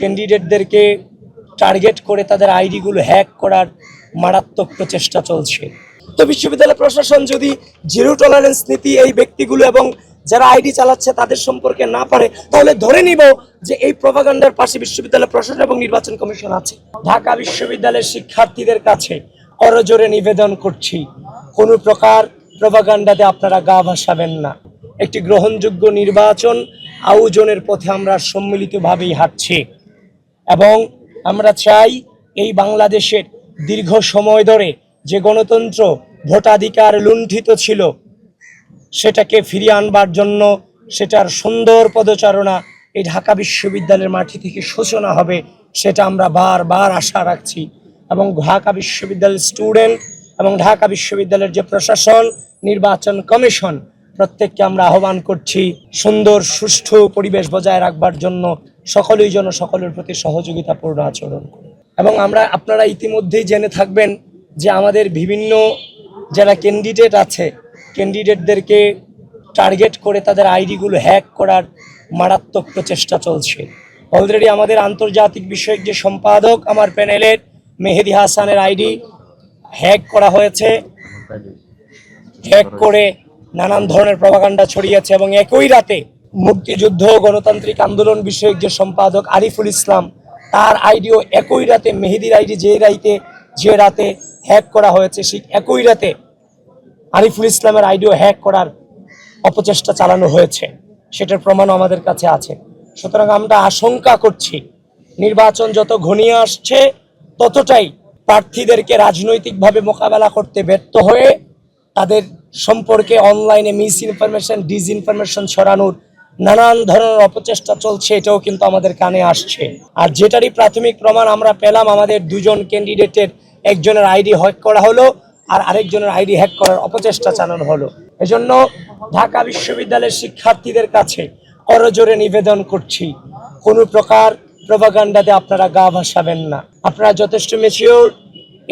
ক্যান্ডিডেটদেরকে target করে তাদের আইডিগুলো hack করার মারাত্মক প্রচেষ্টা চলছে। তো বিশ্ববিদ্যালয় প্রশাসন যদি জিরো টলারেন্স নীতি এই ব্যক্তিগুলো এবং যারা আইডি চালাচ্ছে তাদের সম্পর্কে না পারে, তাহলে ধরে নিব যে এই প্রভাগান্ডার পাশে বিশ্ববিদ্যালয় প্রশাসন এবং নির্বাচন কমিশন আছে। ঢাকা বিশ্ববিদ্যালয়ের শিক্ষার্থীদের কাছে করজোরে নিবেদন করছি, কোনো প্রকার প্রভাগান্ডাতে আপনারা গা ভাসাবেন না। একটি গ্রহণযোগ্য নির্বাচন আয়োজনের পথে আমরা সম্মিলিতভাবেই হাঁটছি। এবং আমরা চাই এই বাংলাদেশের দীর্ঘ সময় ধরে যে গণতন্ত্র ভোটাধিকার লুণ্ঠিত ছিল, সেটাকে ফিরিয়ে আনবার জন্য সেটার সুন্দর পদচারণা এই ঢাকা বিশ্ববিদ্যালয়ের মাটি থেকে সূচনা হবে, সেটা আমরা বারবার আশা রাখছি। এবং ঢাকা বিশ্ববিদ্যালয়ের স্টুডেন্ট এবং ঢাকা বিশ্ববিদ্যালয়ের যে প্রশাসন, নির্বাচন কমিশন প্রত্যেককে আমরা আহ্বান করছি সুন্দর, সুষ্ঠু পরিবেশ বজায় রাখবার জন্য সকলেই যেন সকলের প্রতি সহযোগিতাপূর্ণ আচরণ করে। এবং আমরা, আপনারা ইতিমধ্যেই জেনে থাকবেন যে আমাদের বিভিন্ন যারা ক্যান্ডিডেট আছে ক্যান্ডিডেটদেরকে টার্গেট করে তাদের আইডিগুলো হ্যাক করার মারাত্মক প্রচেষ্টা চলছে। অলরেডি আমাদের আন্তর্জাতিক বিষয়ক যে সম্পাদক আমার প্যানেলের, মেহেদি হাসানের আইডি হ্যাক করা হয়েছে। হ্যাক করে নানান ধরনের প্রভাকাণ্ডা ছড়িয়েছে এবং একই রাতে মুক্তিযুদ্ধ গণতান্ত্রিক আন্দোলন বিষয়ক যে সম্পাদক আরিফুল ইসলাম, তার আইডিও একই রাতে, মেহেদির আইডি যে রাইতে, যে রাতে হ্যাক করা হয়েছে সেই একই রাতে আরিফুল ইসলামের আইডিও হ্যাক করার অপচেষ্টা চালানো হয়েছে। সেটার প্রমাণও আমাদের কাছে আছে। সুতরাং আমরা আশঙ্কা করছি, নির্বাচন যত ঘনিয়ে আসছে, ততটাই প্রার্থীদেরকে রাজনৈতিকভাবে মোকাবেলা করতে ব্যর্থ হয়ে তাদের সম্পর্কে অনলাইনে মিস ইনফরমেশন ডিস ইনফরমেশন ছড়ানোর নানান ধরনের অপচেষ্টা চলছে, এটাও কিন্তু আমাদের কানে আসছে। আর যেটারই প্রাথমিক প্রমাণ আমরা পেলাম, আমাদের দুজন ক্যান্ডিডেটের একজনের আইডি হ্যাক করা হলো আর আরেকজনের আইডি হ্যাক করার অপচেষ্টা চালানো হলো। এজন্য ঢাকা বিশ্ববিদ্যালয়ের শিক্ষার্থীদের কাছে করজোরে নিবেদন করছি, কোনো প্রকার প্রভাগান্ডাতে আপনারা গা ভাসাবেন না। আপনারা যথেষ্ট মেচিওর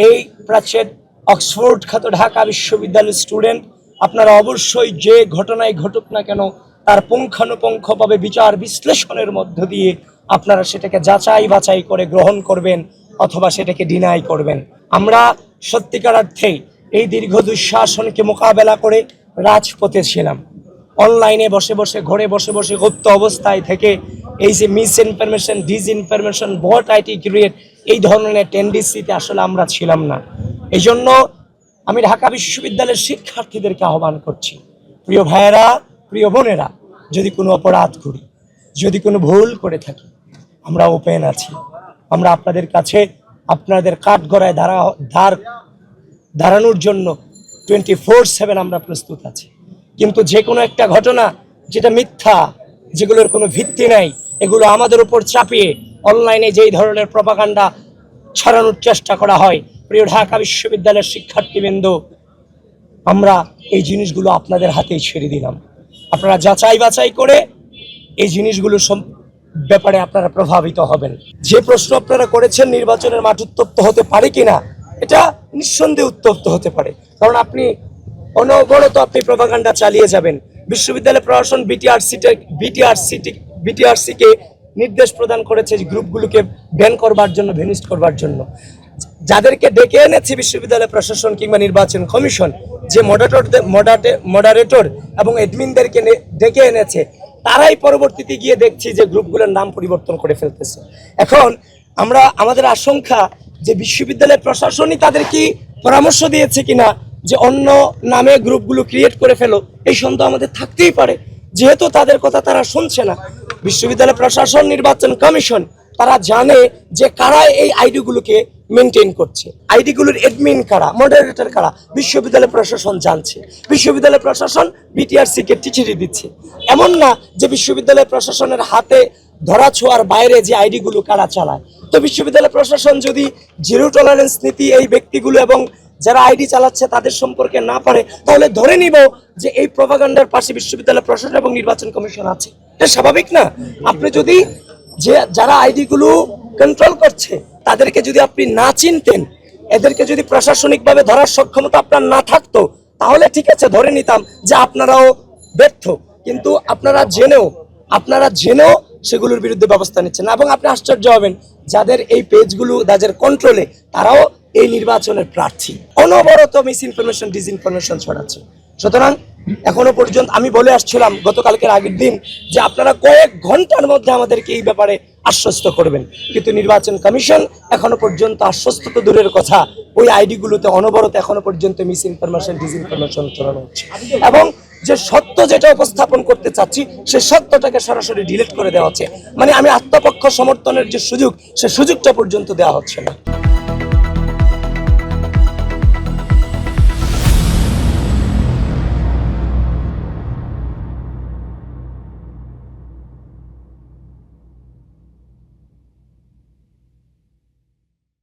এই প্রাচ্যের অক্সফোর্ড খ্যাত ঢাকা বিশ্ববিদ্যালয়ের স্টুডেন্ট, আপনারা অবশ্যই যে ঘটনায় ঘটুক না কেন, তার পুঙ্খানুপুঙ্খভাবে বিচার বিশ্লেষণের মধ্য দিয়ে আপনারা সেটাকে যাচাই বাছাই করে গ্রহণ করবেন অথবা সেটাকে ডিনাই করবেন। আমরা সত্যিকার অর্থেই এই দীর্ঘ দুঃশাসনকে মোকাবেলা করে রাজপথে ছিলাম। অনলাইনে বসে বসে, ঘরে বসে বসে গুপ্ত অবস্থায় থেকে এই যে misinformation disinformation vote IT create এই ধরনের টেন্ডেন্সিতে আসলে আমরা ছিলাম না। এই জন্য আমি ঢাকা বিশ্ববিদ্যালয়ের শিক্ষার্থীদেরকে আহ্বান করছি। প্রিয় ভাইয়েরা, প্রিয় বোনেরা, যদি কোনো অপরাধ করি, যদি কোনো ভুল করে থাকি, আমরা ওপেন আছি। আমরা আপনাদের কাছে আপনাদের কাঠগড়ায় দাঁড়া, দাঁড়, দাঁড়ানোর জন্য টোয়েন্টি ফোর সেভেন আমরা প্রস্তুত আছি। কিন্তু যে কোনো একটা ঘটনা যেটা মিথ্যা, যেগুলোর কোনো ভিত্তি নাই, এগুলো আমাদের উপর চাপিয়ে অনলাইনে যেই ধরনের প্রপাকাণ্ডা ছড়ানোর চেষ্টা করা হয় প্রিয় ঢাকা বিশ্ববিদ্যালয়ের শিক্ষার্থীবৃন্দ, আমরা এই জিনিসগুলো আপনাদের হাতেই ছেড়ে দিলাম। আপনারা যাচাই বাছাই করে এই জিনিসগুলো ব্যাপারে আপনারা প্রভাবিত হবেন। যে প্রশ্ন আপনারা করেছেন নির্বাচনের মাঠ উত্তপ্ত হতে পারে কিনা, এটা নিঃসন্দেহে উত্তপ্ত হতে পারে। কারণ আপনি অনবরত আপনি প্রভাকাণ্ডা চালিয়ে যাবেন। বিশ্ববিদ্যালয় প্রশাসন বিটিআরসি বিটিআরসিটি বিটিআরসিকে নির্দেশ প্রদান করেছে গ্রুপগুলোকে ব্যান করবার জন্য, ভেনিস্ট করবার জন্য। যাদেরকে ডেকে এনেছে বিশ্ববিদ্যালয় প্রশাসন কিংবা নির্বাচন কমিশন, যে মডারেটর মডারেটর এবং এডমিনদেরকে ডেকে এনেছে, তারাই পরবর্তীতে গিয়ে দেখছি যে গ্রুপগুলোর নাম পরিবর্তন করে ফেলতেছে। এখন আমরা, আমাদের আশঙ্কা যে বিশ্ববিদ্যালয় প্রশাসনই তাদের কি পরামর্শ দিয়েছে কিনা, যে অন্য নামে গ্রুপগুলো ক্রিয়েট করে ফেলো, এই সন্দেহ আমাদের থাকতেই পারে। যেহেতু তাদের কথা তারা শুনছে না, বিশ্ববিদ্যালয় প্রশাসন, নির্বাচন কমিশন, তারা জানে যে কারা এই আইডিগুলোকে মেনটেন করছে। আইডিগুলোর এডমিন কারা মডারেটর কারা, বিশ্ববিদ্যালয় প্রশাসন জানছে। বিশ্ববিদ্যালয় প্রশাসন বিটিআরসি কে চিঠি দিচ্ছে। এমন না যে বিশ্ববিদ্যালয় প্রশাসনের হাতে ধরা ছোঁয়ার বাইরে যে আইডিগুলো কারা চালায়। তো বিশ্ববিদ্যালয় প্রশাসন যদি জিরো টলারেন্স নীতি এই ব্যক্তিগুলো এবং যারা আইডি চালাচ্ছে তাদের সম্পর্কে না পারে, তাহলে ধরে নিব যে এই প্রভাগান্ডার পাশে বিশ্ববিদ্যালয় প্রশাসন এবং নির্বাচন কমিশন আছে। এটা স্বাভাবিক না? আপনি যদি যে, যারা আইডিগুলো কন্ট্রোল করছে তাদেরকে যদি আপনি না চিনতেন, এদেরকে যদি প্রশাসনিকভাবে ধরার সক্ষমতা আপনার না থাকতো, তাহলে ঠিক আছে, ধরে নিতাম যে আপনারাও ব্যর্থ। কিন্তু আপনারা জেনেও আপনারা জেনেও সেগুলোর বিরুদ্ধে ব্যবস্থা নিচ্ছেন এবং আপনি আশ্চর্য হবেন, যাদের এই পেজগুলো যাদের কন্ট্রোলে তারাও এই নির্বাচনের প্রার্থী। অনবরত মিস ইনফরমেশন ডিসইনফরমেশন ছড়াচ্ছে। সুতরাং এখনও পর্যন্ত আমি বলে আসছিলাম গতকালকের আগের দিন যে আপনারা কয়েক ঘণ্টার মধ্যে আমাদেরকে এই ব্যাপারে আশ্বস্ত করবেন। কিন্তু নির্বাচন কমিশন এখনও পর্যন্ত আশ্বস্ত তো দূরের কথা। ওই আইডিগুলোতে অনবরত এখনও পর্যন্ত মিস ইনফরমেশন ডিসইনফরমেশন ছড়ানো হচ্ছে। এবং যে সত্য যেটা উপস্থাপন করতে চাচ্ছি, সে সত্যটাকে সরাসরি ডিলিট করে দেওয়া হচ্ছে। মানে আমি আত্মপক্ষ সমর্থনের যে সুযোগ, সে সুযোগটা পর্যন্ত দেওয়া হচ্ছে না।